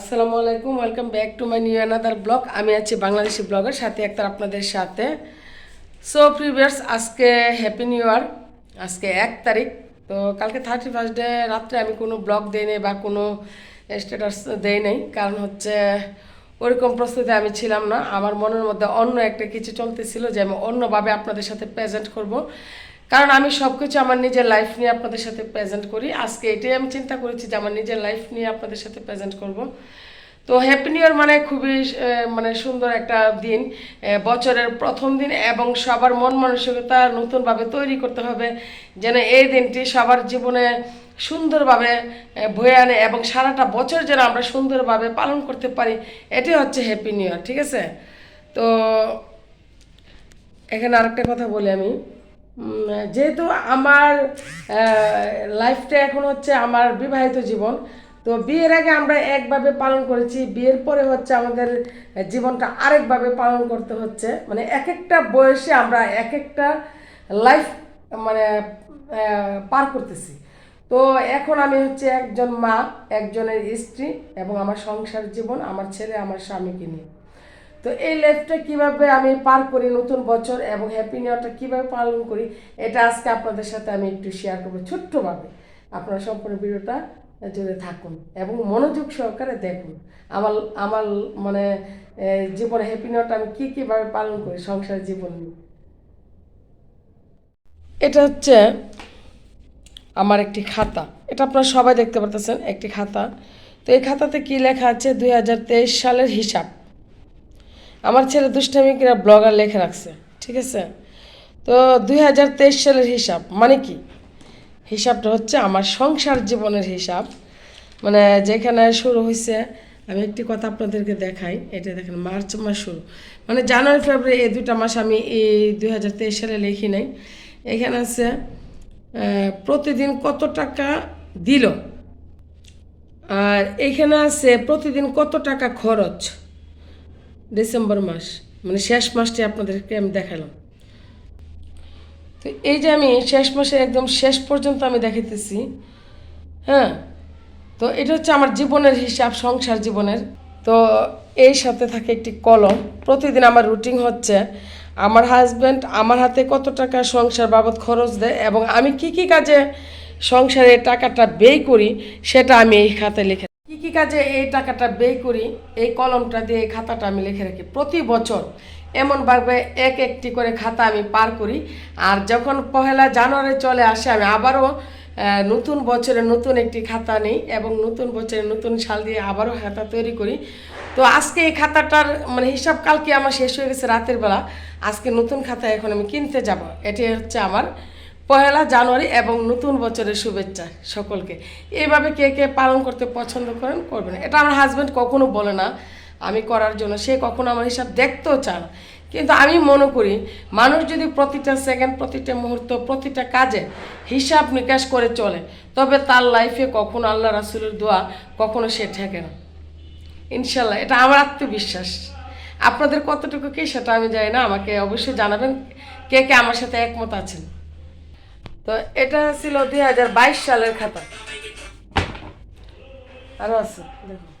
আসসালামু আলাইকুম welcome back to my new another blog আমি আছি বাংলাদেশি ব্লগের সাথে একটা আপনাদের সাথে। সো প্রিভিয়ার্স আজকে হ্যাপি নিউ ইয়ার আজকে এক তারিখ। তো কালকে থার্টি ফার্স্ট ডে রাত্রে আমি কোনো ব্লগ দেই নাই বা কোনো স্ট্যাটাস দেই নাই, কারণ হচ্ছে ওরকম প্রস্তুতি আমি ছিলাম না। আমার মনের মধ্যে অন্য একটা কিছু চলতেছিল যে আমি অন্যভাবে আপনাদের সাথে প্রেজেন্ট করব। কারণ আমি সব কিছু আমার নিজের লাইফ নিয়ে আপনাদের সাথে প্রেজেন্ট করি। আজকে এটাই আমি চিন্তা করেছি যে আমার নিজের লাইফ নিয়ে আপনাদের সাথে প্রেজেন্ট করব। তো হ্যাপি নিউ ইয়ার মানে খুবই মানে সুন্দর একটা দিন। বছরের প্রথম দিন এবং সবার মন মানসিকতা নতুনভাবে তৈরি করতে হবে, যেন এই দিনটি সবার জীবনে সুন্দরভাবে বয়ে আনে এবং সারাটা বছর যেন আমরা সুন্দরভাবে পালন করতে পারি। এটাই হচ্ছে হ্যাপি নিউ ইয়ার ঠিক আছে? তো এখানে আরেকটা কথা বলি আমি। যেহেতু আমার লাইফটা এখন হচ্ছে আমার বিবাহিত জীবন, তো বিয়ের আগে আমরা একভাবে পালন করেছি, বিয়ের পরে হচ্ছে আমাদের জীবনটা আরেকভাবে পালন করতে হচ্ছে। মানে এক একটা বয়সে আমরা এক একটা লাইফ মানে পার করতেছি। তো এখন আমি হচ্ছে একজন মা, একজনের স্ত্রী এবং আমার সংসার জীবন, আমার ছেলে, আমার স্বামীকে নিয়ে। তো এই লাইফটা কীভাবে আমি পার করি নতুন বছর এবং হ্যাপি নিউ ইয়ারটা কীভাবে পালন করি, এটা আজকে আপনাদের সাথে আমি একটু শেয়ার করব ছোট্টভাবে। আপনারা সম্পূর্ণ ভিডিওটা জুড়ে থাকুন এবং মনোযোগ সহকারে দেখুন। আমার আমার মানে জীবনে হ্যাপি নিউ ইয়ারটা আমি কী কীভাবে পালন করি সংসার জীবন নিয়ে। এটা হচ্ছে আমার একটি খাতা। এটা আপনারা সবাই দেখতে পারতেছেন, একটি খাতা। তো এই খাতাতে কি লেখা আছে? দুই হাজার তেইশ সালের হিসাব। আমার ছেলে দুষ্টামি কিনা ব্লগার লেখে রাখছে, ঠিক আছে? তো দুই হাজার তেইশ সালের হিসাব মানে কি? হিসাবটা হচ্ছে আমার সংসার জীবনের হিসাব। মানে যেখানে শুরু হয়েছে আমি একটি কথা আপনাদেরকে দেখাই, এটা দেখেন, মার্চ মাস শুরু। মানে জানুয়ারি, ফেব্রুয়ারি, এই দুটা মাস আমি এই দুই হাজার তেইশ সালে লিখি নাই। এখানে আছে প্রতিদিন কত টাকা দিল? আর এখানে আছে, প্রতিদিন কত টাকা খরচ? ডিসেম্বর মাস মানে শেষ মাসটি আপনাদেরকে আমি দেখালাম। তো এই যে আমি শেষ মাসে একদম শেষ পর্যন্ত আমি দেখাইতেছি হ্যাঁ? তো এটা হচ্ছে আমার জীবনের হিসাব, সংসার জীবনের। তো এই সাথে থাকে একটি কলম। প্রতিদিন আমার রুটিন হচ্ছে, আমার হাজব্যান্ড আমার হাতে কত টাকা সংসার বাবদ খরচ দেয় এবং আমি কি কি কাজে সংসারে টাকাটা ব্যয় করি, সেটা আমি এই খাতায় লিখে কাজে এই টাকাটা ব্যয় করি, এই কলমটা দিয়ে খাতাটা আমি লিখে রাখি। প্রতি বছর এমনভাবে এক একটি করে খাতা আমি পার করি। আর যখন পহেলা জানুয়ারি চলে আসে, আমি আবারও নতুন বছরে নতুন একটি খাতা নেই এবং নতুন বছরে নতুন সাল দিয়ে আবারও খাতা তৈরি করি। তো আজকে এই খাতাটার মানে হিসাব কালকে আমার শেষ হয়ে গেছে রাতের বেলা। আজকে নতুন খাতা এখন আমি কিনতে যাব। এটি হচ্ছে আমার পহেলা জানুয়ারি এবং নতুন বছরের শুভেচ্ছা সকলকে। এইভাবে কে কে পালন করতে পছন্দ করেন, করবেন এটা আমার হাজব্যান্ড কখনো বলে না। আমি করার জন্য সে কখনো আমার হিসাব দেখতেও চান কিন্তু আমি মনে করি, মানুষ যদি প্রতিটা সেকেন্ড প্রতিটা মুহূর্ত, প্রতিটা কাজে হিসাব নিকাশ করে চলে, তবে তার লাইফে কখনো আল্লাহ রাসুলের দোয়া কখনো সে ঠেকে না। ইনশাল্লাহ এটা আমার আত্মবিশ্বাস। আপনাদের কতটুকু কি সেটা আমি জানি না। আমাকে অবশ্যই জানাবেন। কে কে আমার সাথে একমত আছেন? তো এটা ছিল দুই হাজার বাইশ সালের খাতা। আরও আছে দেখুন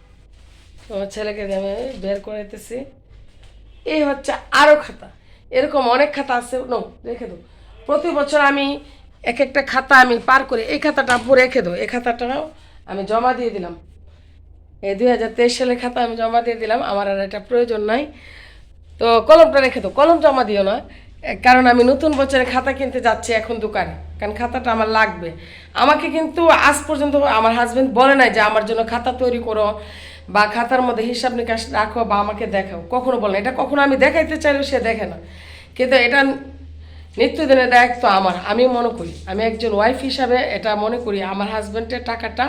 তোমার ছেলেকে আমি বের করে দিতেছি। এই হচ্ছে আরও খাতা। এরকম অনেক খাতা আছে, নো, রেখে দাও। প্রতি বছর আমি এক একটা খাতা আমি পার করে এই খাতাটা আপু রেখে দাও। এই খাতাটাও আমি জমা দিয়ে দিলাম। এই দুই হাজার তেইশ সালের খাতা আমি জমা দিয়ে দিলাম। আমার আর এটা প্রয়োজন নাই। তো কলমটা রেখে দাও। কলম জমা দিও না, কারণ আমি নতুন বছরের খাতা কিনতে যাচ্ছি এখন দোকানে। কারণ খাতাটা আমার লাগবে। আমাকে কিন্তু আজ পর্যন্ত আমার হাজব্যান্ড বলে নাই যে আমার জন্য খাতা তৈরি করো বা খাতার মধ্যে হিসাব নিকাশ রাখো বা আমাকে দেখাও। কখনো বলে না এটা কখনো আমি দেখাইতে চাইলেও সে দেখে না। কিন্তু এটা নিত্যদিনের দায়িত্ব আমার, আমি মনে করি। আমি একজন ওয়াইফ হিসাবে এটা মনে করি, আমার হাজব্যান্ডের টাকাটা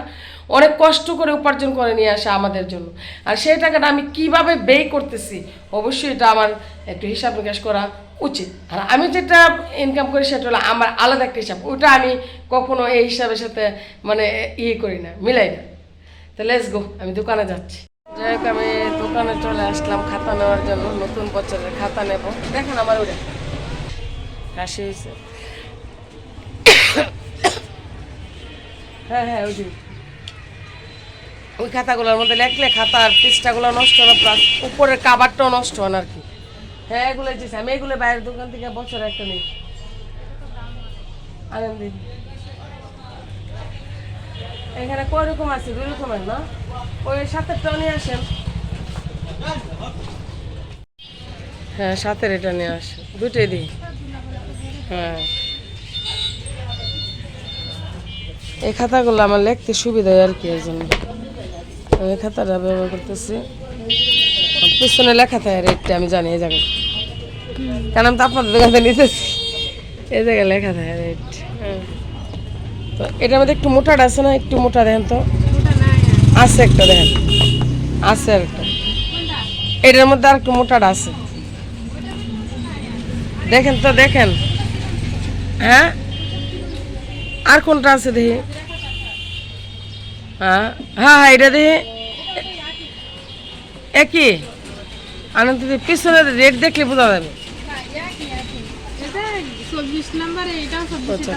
অনেক কষ্ট করে উপার্জন করে নিয়ে আসে আমাদের জন্য। আর সেই টাকাটা আমি কীভাবে ব্যয় করতেছি, অবশ্যই এটা আমার একটু হিসাব নিকাশ করা উচিত। আর আমি যেটা ইনকাম করি সেটা হলো আমার আলাদা একটা হিসাব, ওটা আমি কখনো এই হিসাবের সাথে মানে ইয়ে করি না, মিলাই না। তো লেটস গো আমি দোকানে যাচ্ছি। যাই হোক, আমি দোকানে চলে আসলাম খাতা নেওয়ার জন্য, নতুন বছরের খাতা নেব। দেখেন আমার ওটা। কাশি হ্যাঁ হ্যাঁ ওই ওই খাতাগুলোর মধ্যে লেখলে খাতার পৃষ্ঠাগুলো নষ্ট হয় প্লাস উপরের কাবারটাও নষ্ট হয় আর কি হ্যাঁ এগুলো দিয়েছি আমি এগুলো বাইরের দোকান থেকে বছর একটা নিই আনন্দ এখানে কয় রকম আছে দুই রকমের না ওই সাতেরটাও নিয়ে আসেন হ্যাঁ সাতের এটা নিয়ে আসেন দুটোই দিই হ্যাঁ। এই খাতাগুলো আমার লিখতে সুবিধা হয় আর কি এই জন্য। আমি খাতাটা ব্যবহার করতেছি। পিছনে লেখা থাকে রেটটা আমি জানি এই জায়গায়। কারণ আমি তো আপনাদের দোকান থেকে নিতেছি। এই জায়গায় লেখা থাকে রেট হ্যাঁ। তো এটার মধ্যে একটু মোটাটা আছে না? একটু মোটা দেখেন তো। আছে একটা দেখেন। আছে আর একটা। এটার মধ্যে আর একটু মোটাটা আছে। দেখেন তো দেখেন। হ্যাঁ? আর কোনটা আছে দেখি? হ্যাঁ হ্যাঁ হ্যাঁ এটা দেখি। একই আনন্দ দিদি পিছনে রেট দেখলে বোঝা যাবে। আচ্ছা।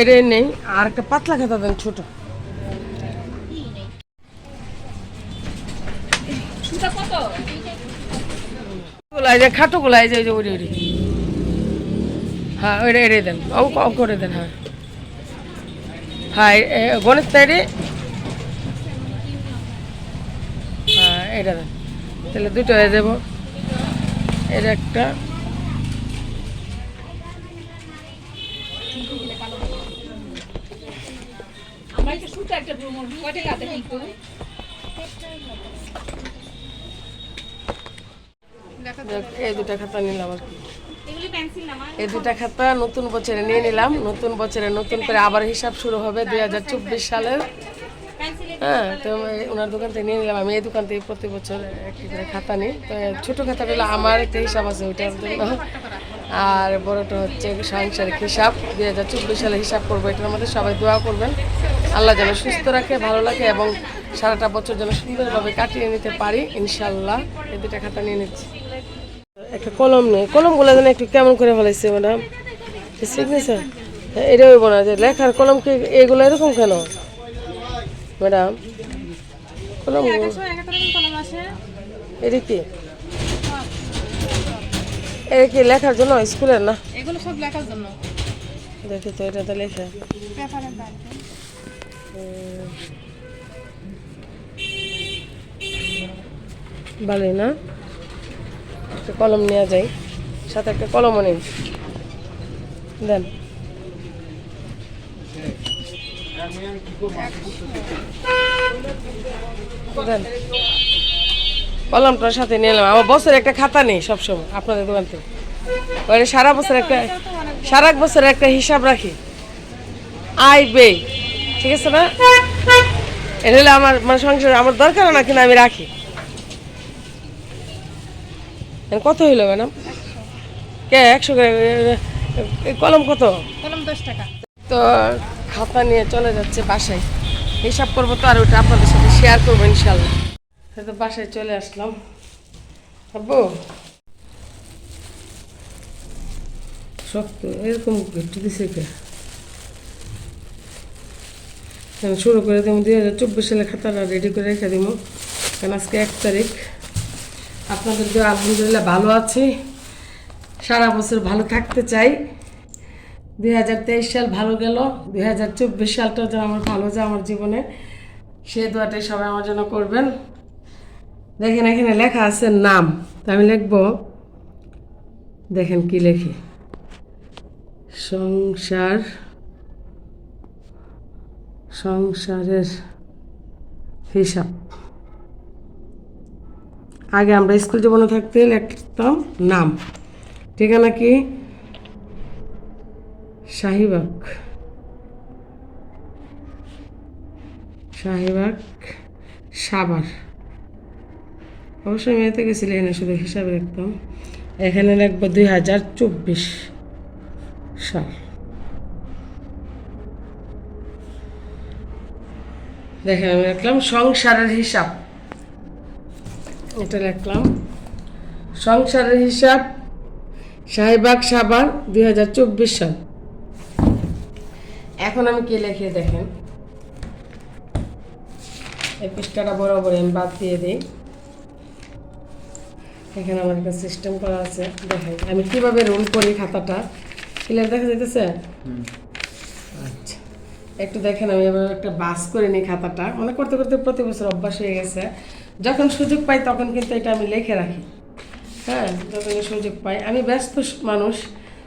এটা নেই, আর একটা পাতলা খাতা দেন, ছোট। খাটো ওই যে ওরি ওরি হ্যাঁ ওইটা এড়িয়ে দেন। অঙ্ক অঙ্ক করে দেন হ্যাঁ। হ্যাঁ গণিত তৈরি? হ্যাঁ এটা দেন। তাহলে দুটো হয়ে যাব। এটা একটা। দেখা এই দুটা খাতা নিলাম আর কি। না এই দুটা খাতা নতুন বছরে নিয়ে নিলাম। নতুন বছরে নতুন করে আবার হিসাব শুরু হবে দুই হাজার চব্বিশ সালের হ্যাঁ তো ওনার দোকান থেকে নিয়ে নিলাম। আমি এই দোকান থেকে প্রতি বছর একটি করে খাতা নিই। তো ছোটো খাতাটা হলো আমার একটা হিসাব আছে ওইটার জন্য আর বড়টা হচ্ছে সাংসারিক হিসাব। দুই হাজার চব্বিশ সালে হিসাব করব। এটার মধ্যে সবাই দোয়া করবেন। আল্লাহ যেন সুস্থ রাখে ভালো রাখে এবং সারাটা বছর যেন সুন্দরভাবে কাটিয়ে নিতে পারি। ইনশাল্লাহ এই দুটা খাতা নিয়ে নিচ্ছি। একটা কলম নেই। কলমগুলো যেন একটু কেমন করে ফেলাইছে ম্যাডাম সিগনেচার এটা হইব না যে লেখার কলম কি এগুলো এরকম কেন? ম্যাডাম কলম এটা কি? এটা কি লেখার জন্য? স্কুলের না? এগুলো সব লেখার জন্য। দেখি তো এটা তো লেখা। ভালোই না? একটা কলম নেওয়া যায় সাথে একটা কলমও নিন দেন। দেন। কলমটার সাথে নিয়ে এলাম। আমার বছর একটা খাতা নেই সবসময় আপনাদের দোকান থেকে। ওই সারা বছর একটা, সারা বছর একটা হিসাব রাখি। আই বে। ঠিক আছে না? এটা হলে আমার মানে সংসার আমার দরকার না কিন্তু আমি রাখি। কত হইল ম্যাডাম? কে একশো কলম কত? কলম দশ টাকা। তো খাতা নিয়ে চলে যাচ্ছে বাসায়। হিসাব করব তো আর ওটা আপনাদের সাথে শেয়ার করব ইনশাল্লাহ। তো বাসায় চলে আসলাম। আব্বু? শক্ত এরকম একটু দিছে কে? শুরু করে দেবো দুই হাজার চব্বিশ সালে খাতাটা রেডি করে রেখে দিব। কারণ আজকে এক তারিখ। আপনাদের যে আলহামদুলিল্লাহ ভালো আছি, সারা বছর ভালো থাকতে চাই। দুই হাজার তেইশ সাল ভালো গেল, দুই হাজার চব্বিশ সালটা যেন আমার ভালো যায় আমার জীবনে। সে দোয়াটাই সবাই আমার জন্য করবেন। দেখেন এখানে লেখা আছে নাম, তো আমি লিখব, দেখেন কি লেখি। সংসার, সংসারের হিসাব। আগে আমরা স্কুল জীবনে থাকতে লিখতাম নাম। ঠিকানা কি? শাহিবাগ। শাহিবাগ সাবার অবশ্যই মেয়েতে গেছিলে এখানে শুধু হিসাবে রাখতাম এখানে লিখব দুই হাজার চব্বিশ সাল। দেখেন, আমি লিখলাম সংসারের হিসাব। এটা লিখলাম। সংসারের হিসাব শাহিবাগ সাবার দুই সাল। এখন আমি কি লিখে দেখেন? এই পৃষ্ঠাটা বরাবর আমি বাদ দিয়ে দিই। এখানে আমার একটা সিস্টেম করা আছে দেখেন। আমি কীভাবে রোল করি খাতাটা? ক্লিয়ার দেখা যাইতেছে? আচ্ছা। একটু দেখেন আমি এবার একটা বাস করে নিই খাতাটা। মনে করতে করতে প্রতি বছর অভ্যাস হয়ে গেছে। যখন সুযোগ পাই তখন কিন্তু এটা আমি লিখে রাখি। হ্যাঁ যখন সুযোগ পাই। আমি ব্যস্ত মানুষ।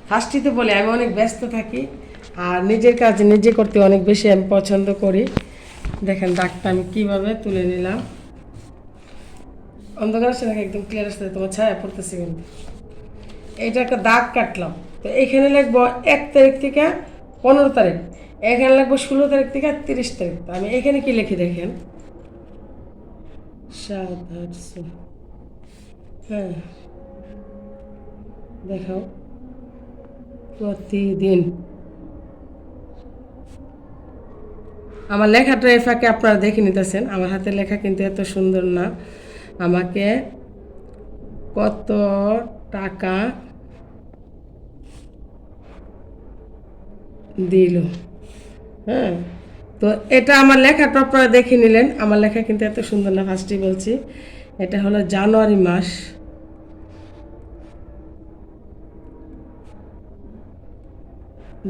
ফার্স্টিতে বলে, আমি অনেক ব্যস্ত থাকি। আর নিজের কাজ নিজে করতে অনেক বেশি আমি পছন্দ করি। দেখেন, দাগটা আমি কীভাবে তুলে নিলাম। অন্ধকার আসছে একদম ক্লিয়ার আসছে, তোমার ছায়া পড়তেছে কিন্তু। এটা একটা দাগ কাটলাম। তো এখানে লিখব, এক তারিখ থেকে পনেরো তারিখ। এখানে লিখব, ষোলো তারিখ থেকে তিরিশ তারিখ। আমি এখানে কি লিখি দেখেন? সাত আটশো হ্যাঁ। দেখাও। প্রতিদিন। আমার লেখাটা এর ফাঁকে আপনারা দেখে নিতেছেন। আমার হাতের লেখা কিন্তু এত সুন্দর না। আমাকে কত টাকা দিল। হ্যাঁ। তো এটা আমার লেখাটা আপনারা দেখে নিলেন। আমার লেখা কিন্তু এত সুন্দর না, ফার্স্টই বলছি। এটা হলো জানুয়ারি মাস।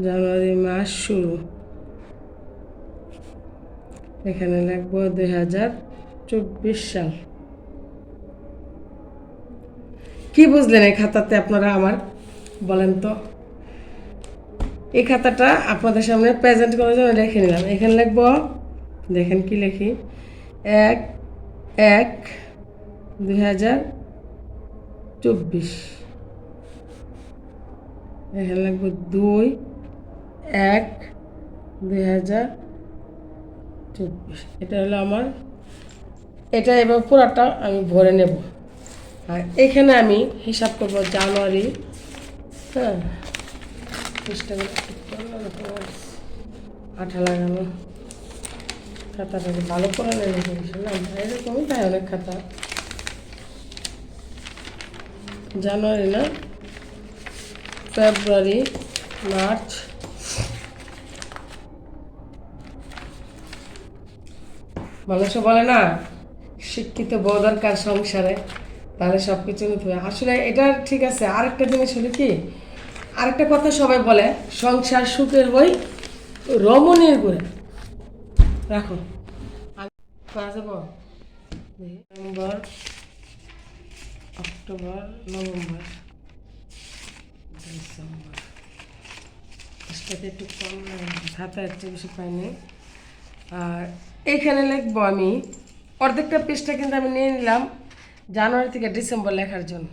জানুয়ারি মাস শুরু। এখানে লিখব দুই হাজার চব্বিশ সাল। কি বুঝলেন এই খাতাতে আপনারা আমার, বলেন তো? এই খাতাটা আপনাদের সামনে প্রেজেন্ট করার জন্য লিখে নিলাম। এখানে লিখব, দেখেন কি লিখি? এক এক দুই হাজার চব্বিশ। এখানে লিখব দুই, এক দুই হাজার চব্বিশ। এটা হলো আমার, এটা এবার পুরাটা আমি ভরে নেব। আর এখানে আমি হিসাব করব জানুয়ারি হ্যাঁ ঠিক করলাম খাতাটাকে ভালো করে বুঝলাম এরকমই তাই অনেক খাতা জানুয়ারি না ফেব্রুয়ারি মার্চ মানুষও বলে না শিক্ষিত বউ দরকার সংসারে তাহলে সব কিছু আসলে এটা ঠিক আছে আরেকটা জিনিস হলো কি আরেকটা কথা সবাই বলে, সংসার সুখের বই রমণীর গুণে রাখো। যাব নভেম্বর, অক্টোবর, নভেম্বর, ডিসেম্বর। এটাতে একটু কম হাতে একটু বেশি পাইনি। আর এইখানে লিখব আমি, অর্ধেকটা পেজটা কিন্তু আমি নিয়ে নিলাম, জানুয়ারি থেকে ডিসেম্বর লেখার জন্য।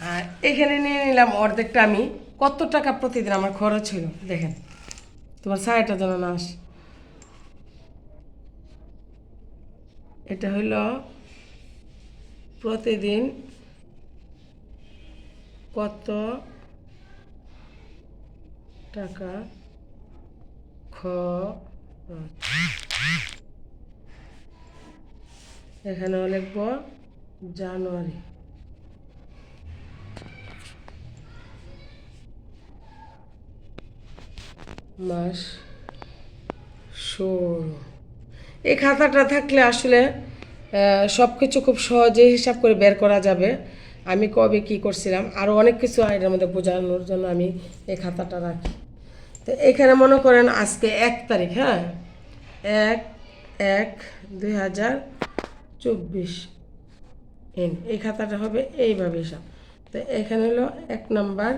আর এখানে নিয়ে নিলাম অর্ধেকটা আমি। কত টাকা প্রতিদিন আমার খরচ হলো দেখেন। তোমার সাড়েটা যেন না আসে। এটা হইল প্রতিদিন কত টাকা খরচ? এখানে লিখব জানুয়ারি। মাস ষোলো। এই খাতাটা থাকলে আসলে সব কিছু খুব সহজে হিসাব করে বের করা যাবে। আমি কবে কি করছিলাম আরও অনেক কিছু এটার মধ্যে বোঝানোর জন্য আমি এই খাতাটা রাখি। তো এখানে মনে করেন আজকে এক তারিখ হ্যাঁ? এক এক, দুই হাজার চব্বিশ। এই খাতাটা হবে এইভাবে হিসাব। তো এখানে হলো এক নাম্বার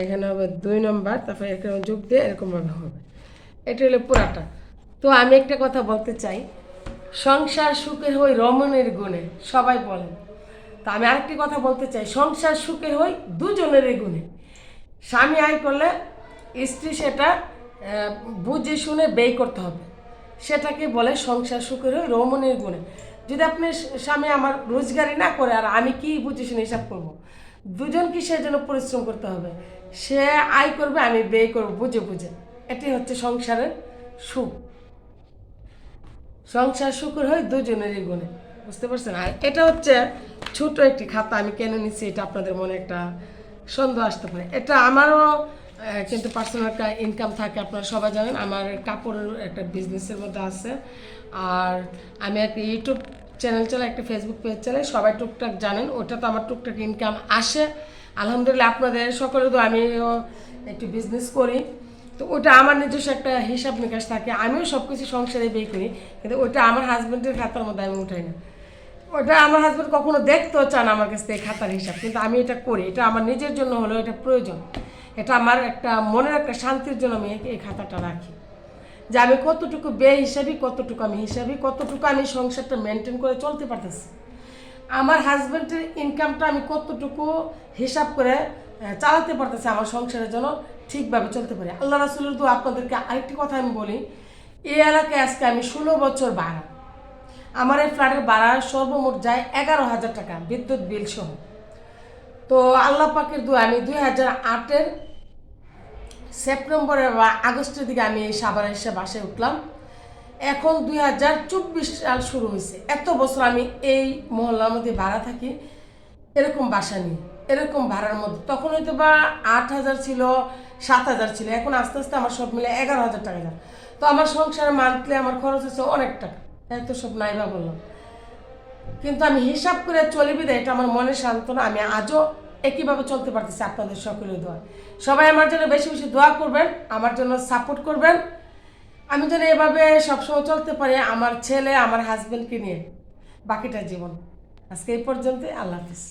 এখানে হবে দুই নম্বর, তারপরে এখানে যোগ দিয়ে এরকমভাবে হবে। এটা হলো পুরাটা। তো আমি একটা কথা বলতে চাই, সংসার সুখের হই রমণের গুণে, সবাই বলেন। তা আমি আরেকটি কথা বলতে চাই, সংসার সুখের হই দুজনেরই গুণে। স্বামী আয় করলে স্ত্রী সেটা বুঝে শুনে ব্যয় করতে হবে। সেটাকে বলে সংসার সুখের হই রমণীর গুণে। যদি আপনি স্বামী আমার রোজগারি না করে, আর আমি কি বুঝে শুনে হিসাব করব? দুজন কি সেজন্য পরিশ্রম করতে হবে। সে আয় করবে, আমি ব্যয় করব, বুঝে বুঝে। এটি হচ্ছে সংসারের সুখ। সংসার শুকুর হয় দুজনেরই গুণে। বুঝতে পারছেন? আর এটা হচ্ছে ছোট একটি খাতা, আমি কেন নিচ্ছি এটা আপনাদের মনে একটা সন্দেহ আসতে পারে। এটা আমারও কিন্তু পার্সোনাল একটা ইনকাম থাকে, আপনারা সবাই জানেন, আমার কাপড়ের একটা বিজনেসের মধ্যে আছে। আর আমি একটা ইউটিউব চ্যানেল চালাই একটা ফেসবুক পেজ চালাই সবাই টুকটাক জানেন, ওটা তো আমার টুকটাক ইনকাম আসে। আলহামদুলিল্লাহ আপনাদের সকলে তো আমিও একটু বিজনেস করি। তো ওটা আমার নিজস্ব একটা হিসাব নিকাশ থাকে, আমিও সব কিছু সংসারে বের করি, কিন্তু ওটা আমার হাজব্যান্ডের খাতার মধ্যে আমি উঠাই না। ওটা আমার হাজব্যান্ড কখনো দেখতেও চান আমার কাছ থেকে খাতার হিসাব, কিন্তু আমি এটা করি, এটা আমার নিজের জন্য হলেও এটা প্রয়োজন। এটা আমার একটা মনের একটা শান্তির জন্য আমি এই খাতাটা রাখি। যে আমি কতটুকু বে হিসাবই কতটুকু আমি হিসাবই কতটুকু আমি সংসারটা মেনটেন করে চলতে পারতেছি। আমার হাজব্যান্ডের ইনকামটা আমি কতটুকু হিসাব করে চালাতে পারতেছি আমার সংসারের জন্য ঠিকভাবে চলতে পারি। আল্লাহ রাসুলের তো আপনাদেরকে আরেকটি কথা আমি বলি, এই এলাকায় আজকে আমি ষোলো বছর ভাড়া। আমার এই ফ্ল্যাটের ভাড়া সর্বমোট যায় এগারো হাজার টাকা, বিদ্যুৎ বিল সহ। তো আল্লাহ পাকের দু আমি দুই হাজার আটের সেপ্টেম্বরে বা আগস্টের দিকে আমি এই সাভার এসে বাসায় উঠলাম। এখন দুই হাজার চব্বিশ সাল শুরু হয়েছে। এত বছর আমি এই মহল্লার মধ্যে ভাড়া থাকি, এরকম বাসা নিই, এরকম ভাড়ার মধ্যে। তখন হয়তো বা আট হাজার ছিল, সাত হাজার ছিল। এখন আস্তে আস্তে আমার সব মিলে এগারো হাজার টাকা যায় তো আমার সংসারে মান্থলি আমার খরচ হচ্ছে অনেক টাকা। এত সব নাই বা বললাম। কিন্তু আমি হিসাব করে চলি বিদায়, এটা আমার মনে সান্ত্বনা। আমি আজও একইভাবে চলতে পারতেছি আপনাদের সকলের দোয়া সবাই আমার জন্য বেশি বেশি দোয়া করবেন, আমার জন্য সাপোর্ট করবেন। আমি যেন এভাবে সবসময় চলতে পারি আমার ছেলে, আমার হাজব্যান্ডকে নিয়ে বাকিটা জীবন। আজকে এই পর্যন্ত আল্লাহ হাফিজ।